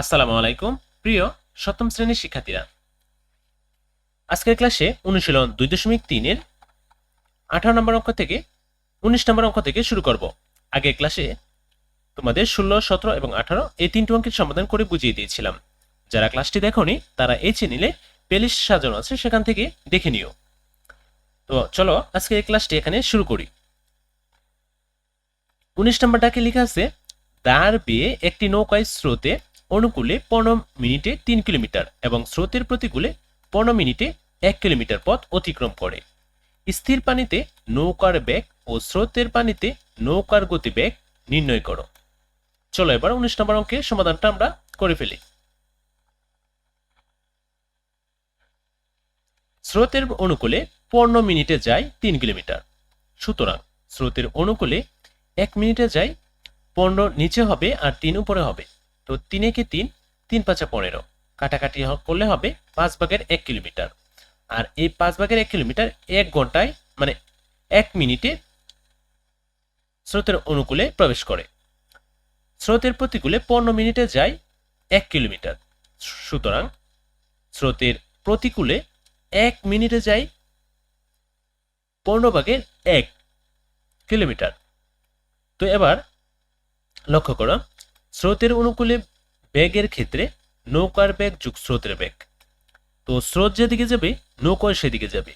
আসসালামু আলাইকুম, প্রিয় সপ্তম শ্রেণির শিক্ষার্থীরা। আজকের ক্লাসে অনুশীলন দুই দশমিক তিনের আঠারো নম্বর অঙ্ক থেকে উনিশ নম্বর অঙ্ক থেকে শুরু করব। আগের ক্লাসে তোমাদের ষোলো, সতেরো এবং আঠারো এই তিনটি অঙ্কের সমাধান করে বুঝিয়ে দিয়েছিলাম। যারা ক্লাসটি দেখোনি, তারা এই চ্যানেলে প্লেলিস্ট সাজানো আছে, সেখান থেকে দেখে নিও। তো চলো আজকে এই ক্লাসটি এখানে শুরু করি। উনিশ নম্বর ডাকে লেখা আছে দাঁড় বেয়ে একটি নৌকায় স্রোতে অনুকূলে পনেরো মিনিটে তিন কিলোমিটার এবং স্রোতের প্রতিকূলে পনেরো মিনিটে এক কিলোমিটার পথ অতিক্রম করে। স্থির পানিতে নৌকার ব্যাগ ও স্রোতের পানিতে নৌকার গতি গতিবেগ নির্ণয় করো। চলো এবার উনিশ নম্বর অঙ্কের সমাধানটা আমরা করে ফেলি। স্রোতের অনুকূলে পনেরো মিনিটে যায় তিন কিলোমিটার। সুতরাং স্রোতের অনুকূলে এক মিনিটে যায় পনেরো নিচে হবে আর তিন উপরে হবে। তো তিনে কি তিন? তিন পাঁচা পনেরো। কাটাকাটি করলে হবে পাঁচ ভাগের এক কিলোমিটার। আর এই পাঁচ ভাগের এক কিলোমিটার এক ঘন্টায় মানে এক মিনিটে স্রোতের অনুকূলে প্রবেশ করে। স্রোতের প্রতিকূলে পনেরো মিনিটে যায় এক কিলোমিটার। সুতরাং স্রোতের প্রতিকূলে এক মিনিটে যায় পনেরো ভাগের এক কিলোমিটার। তো এবার লক্ষ্য করো। স্রোতের অনুকূলে বেগের ক্ষেত্রে নৌকার বেগ যুগ স্রোতের বেগ। তো স্রোত যেদিকে যাবে, নৌকাও সেদিকে যাবে।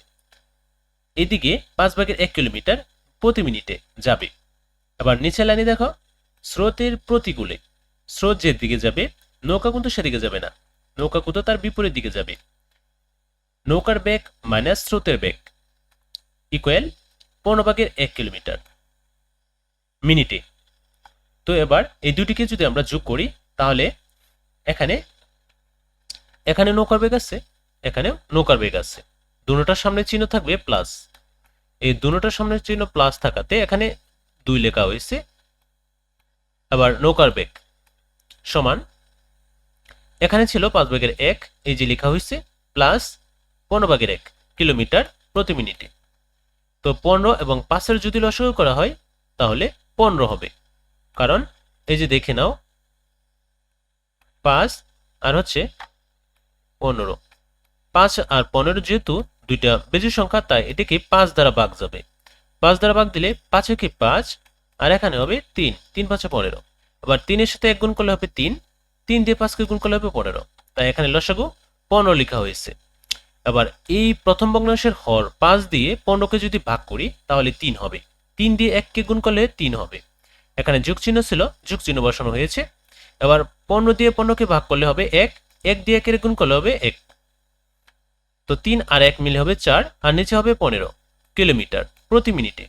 এদিকে পাঁচ ভাগের এক কিলোমিটার প্রতি মিনিটে যাবে। আবার নিচে লাইনে দেখো, স্রোতের প্রতিকূলে। স্রোত যেদিকে যাবে, নৌকা কিন্তু সেদিকে যাবে না। নৌকা কিন্তু তার বিপরীত দিকে যাবে। নৌকার বেগ মাইনাস স্রোতের বেগ ইকুয়াল পনেরো ভাগের এক কিলোমিটার। মিনিটে। তো এবার এই দুটিকে যদি আমরা যোগ করি, তাহলে এখানে এখানে নৌকার বেগ আছে, এখানে নৌকার বেগ আছে। দুটোটার সামনে চিহ্ন থাকবে প্লাস এই দুটোটার সামনে চিহ্ন প্লাস থাকাতে এখানে দুই লেখা হয়েছে। আবার নৌকার বেগ সমান, এখানে ছিল পাঁচ ভাগের এক, এই যে লেখা হয়েছে প্লাস পনেরো ভাগের এক কিলোমিটার প্রতি মিনিটে। তো পনেরো এবং পাঁচের যদি লসাগু করা হয়, তাহলে পনেরো হবে। কারণ এই যে দেখে নাও, পাঁচ আর হচ্ছে পনেরো। পাঁচ আর পনেরো যেহেতু দুইটা বেজু সংখ্যা, তাই এটাকে পাঁচ দ্বারা ভাগ যাবে। পাঁচ দ্বারা ভাগ দিলে পাঁচে কি পাঁচ, আর এখানে হবে তিন। তিন পাঁচে পনেরো। আবার তিনের সাথে এক গুণ করলে হবে তিন। তিন দিয়ে পাঁচকে গুণ করলে হবে পনেরো। তাই এখানে লসাগু পনেরো লেখা হয়েছে। আবার এই প্রথম ভগ্নাংশের হর পাঁচ দিয়ে পনেরোকে যদি ভাগ করি, তাহলে তিন হবে। তিন দিয়ে এককে গুণ করলে তিন হবে। এখানে যোগ চিহ্ন ছিল, যুগ চিহ্ন বসানো হয়েছে। এবার পনেরো দিয়ে পনেরোকে ভাগ করলে হবে এক এক দিয়ে একের গুণ করলে হবে এক। তো তিন আর এক মিলে হবে চার, আর নিচে হবে পনেরো কিলোমিটার প্রতি মিনিটে।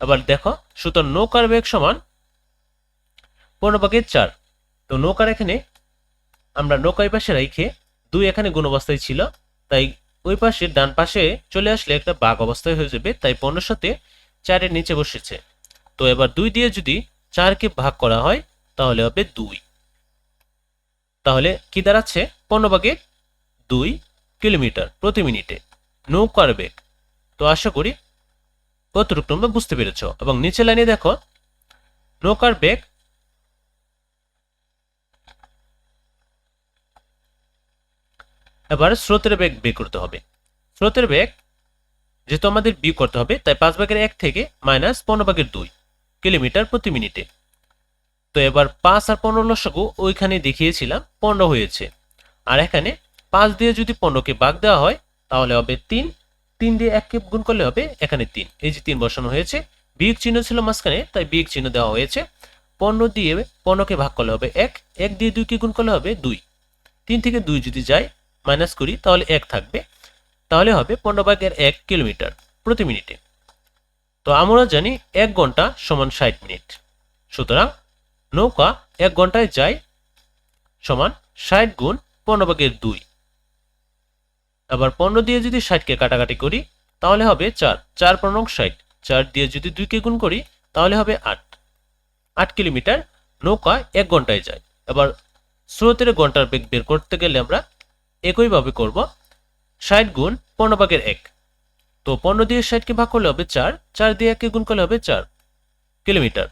আবার দেখো, সুতরাং নৌকার বেগ সমান পনেরো ভাগের চার। তো নৌকার এখানে আমরা নৌকার পাশে রেখে দুই এখানে গুণ অবস্থায় ছিল, তাই ওই পাশে ডান পাশে চলে আসলে একটা বাঘ অবস্থায় হয়ে যাবে, তাই পনেরোর সাথে চারের নিচে বসেছে। তো এবার দুই দিয়ে যদি চারকে ভাগ করা হয়, তাহলে হবে দুই। তাহলে কি দাঁড়াচ্ছে? পনেরো ভাগে দুই কিলোমিটার প্রতি মিনিটে। নৌকার বেগ। তো আশা করি কতটুকু তোমরা বুঝতে পেরেছ। এবং নিচে লাইনে দেখো নৌকার বেগ এবার স্রোতের বেগ বের করতে হবে। স্রোতের বেগ যেহেতু আমাদের বিয়োগ করতে হবে, তাই পাঁচ ভাগের এক থেকে মাইনাস পনেরো ভাগের দুই। কিলোমিটার প্রতি মিনিটে। তো এবার পাঁচ আর পনেরো লসাগু ওইখানে দেখিয়েছিলাম, পনেরো হয়েছে। আর এখানে পাঁচ দিয়ে যদি পনেরোকে ভাগ দেওয়া হয়, তাহলে হবে তিন। তিন দিয়ে এককে গুণ করলে হবে এখানে তিন। এই যে তিন বসানো হয়েছে, বিয়োগ চিহ্ন ছিল মাঝখানে, তাই বিয়োগ চিহ্ন দেওয়া হয়েছে। পনেরো দিয়ে পনেরোকে ভাগ করলে হবে এক। এক দিয়ে দুইকে গুণ করলে হবে দুই। তিন থেকে দুই যদি যায় মাইনাস করি তাহলে এক থাকবে। তাহলে হবে পনেরো ভাগের এক কিলোমিটার প্রতি মিনিটে। তো আমরা জানি এক ঘণ্টা সমান ষাট মিনিট। সুতরাং নৌকা এক ঘন্টায় যায় সমান ষাট গুণ পনেরো ভাগের দুই। আবার পনেরো দিয়ে যদি ষাটকে কাটাকাটি করি, তাহলে হবে চার। চার পনেরো ষাট। চার দিয়ে যদি দুইকে গুণ করি, তাহলে হবে আট। আট কিলোমিটার নৌকা এক ঘন্টায় যায়। এবার স্রোতের ঘণ্টার বেগ বের করতে গেলে আমরা একইভাবে করব ষাট গুণ পনেরো ভাগের এক। তো পনেরো দিয়ে ষাটকে ভাগ করলে হবে চার চার দিয়ে একে গুণ করলে হবে চার কিলোমিটার।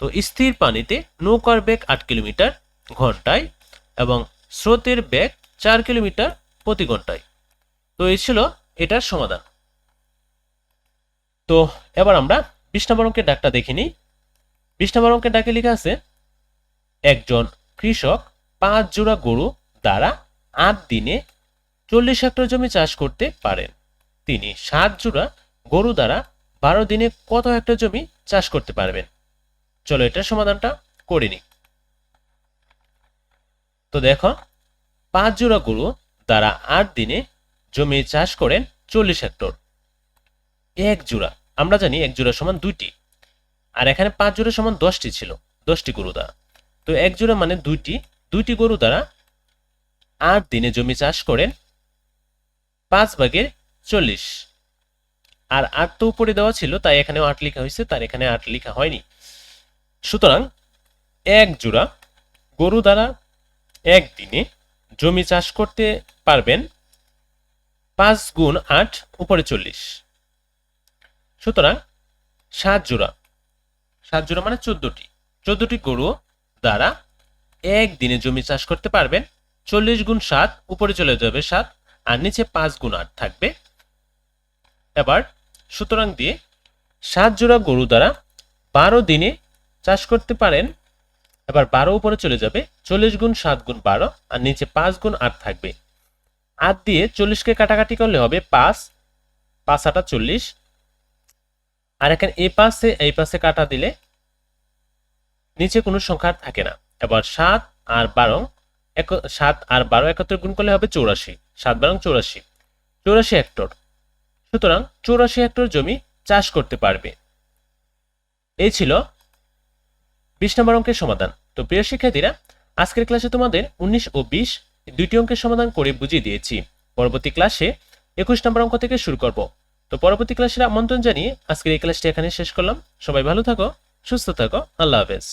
তো স্থির পানিতে নৌকার বেগ আট কিলোমিটার ঘন্টায় এবং স্রোতের বেগ চার কিলোমিটার প্রতি ঘন্টায়। তো এই ছিল এটার সমাধান। তো এবার আমরা নম্বর অঙ্কের ডাকটা দেখে নিই। নম্বর অঙ্কের ডাকে লেখা আছে, একজন কৃষক পাঁচ জোড়া গরু দ্বারা আট দিনে চল্লিশ হেক্টর জমি চাষ করতে পারেন। তিনি সাত জোড়া গরু দ্বারা বারো দিনে কত হেক্টর জমি চাষ করতে পারবেন? চলো এটার সমাধানটা করে নিই। তো দেখো, পাঁচ জোড়া গরু দ্বারা আট দিনে জমি চাষ করেন চল্লিশ হেক্টর। এক জোড়া, আমরা জানি এক জোড়া সমান দুইটি। আর এখানে পাঁচ জোড়া সমান দশটি ছিল, দশটি গরু দ্বারা। তো এক জোড়া মানে দুইটি দুইটি গরু দ্বারা আট দিনে জমি চাষ করেন পাঁচ ভাগের চল্লিশ। আর আট তো উপরে দেওয়া ছিল, তাই এখানেও আট লেখা হয়েছে, তার এখানে আট লেখা হয়নি। সুতরাং এক জোড়া গরু দ্বারা একদিনে জমি চাষ করতে পারবেন পাঁচ গুণ আট উপরে চল্লিশ। সুতরাং সাত জোড়া। সাত জোড়া মানে চোদ্দটি। চোদ্দটি গরু দ্বারা একদিনে জমি চাষ করতে পারবেন। চল্লিশ গুণ সাত উপরে চলে যাবে সাত, আর নিচে পাঁচ গুণ আট থাকবে। এবার সুতরাং দিয়ে সাত জোড়া গরু দ্বারা বারো দিনে চাষ করতে পারেন। এবার বারো উপরে চলে যাবে, চল্লিশ গুণ সাত গুণ বারো, আর নিচে পাঁচ গুণ আট থাকবে। আট দিয়ে চল্লিশকে কাটাকাটি করলে হবে পাঁচ পাঁচ আটা চল্লিশ। আর এখানে এই পাশে এই পাশে কাটা দিলে নিচে কোনো সংখ্যা থাকে না। এবার সাত আর বারো সাত আর বারো একত্রে গুণ করলে হবে চৌরাশি। সাত বারং চৌরাশি। চৌরাশি হেক্টর। সুতরাং চৌরাশি হেক্টর জমি চাষ করতে পারবে। এই ছিল বিশ নম্বর অঙ্কের সমাধান। তো প্রিয় শিক্ষার্থীরা, আজকের ক্লাসে তোমাদের উনিশ ও বিশ দুইটি অঙ্কের সমাধান করে বুঝিয়ে দিয়েছি। পরবর্তী ক্লাসে একুশ নম্বর অঙ্ক থেকে শুরু করব। তো পরবর্তী ক্লাসের আমন্ত্রণ জানিয়ে আজকের এই ক্লাসটি এখানে শেষ করলাম। সবাই ভালো থাকো, সুস্থ থাকো। আল্লাহ হাফেজ।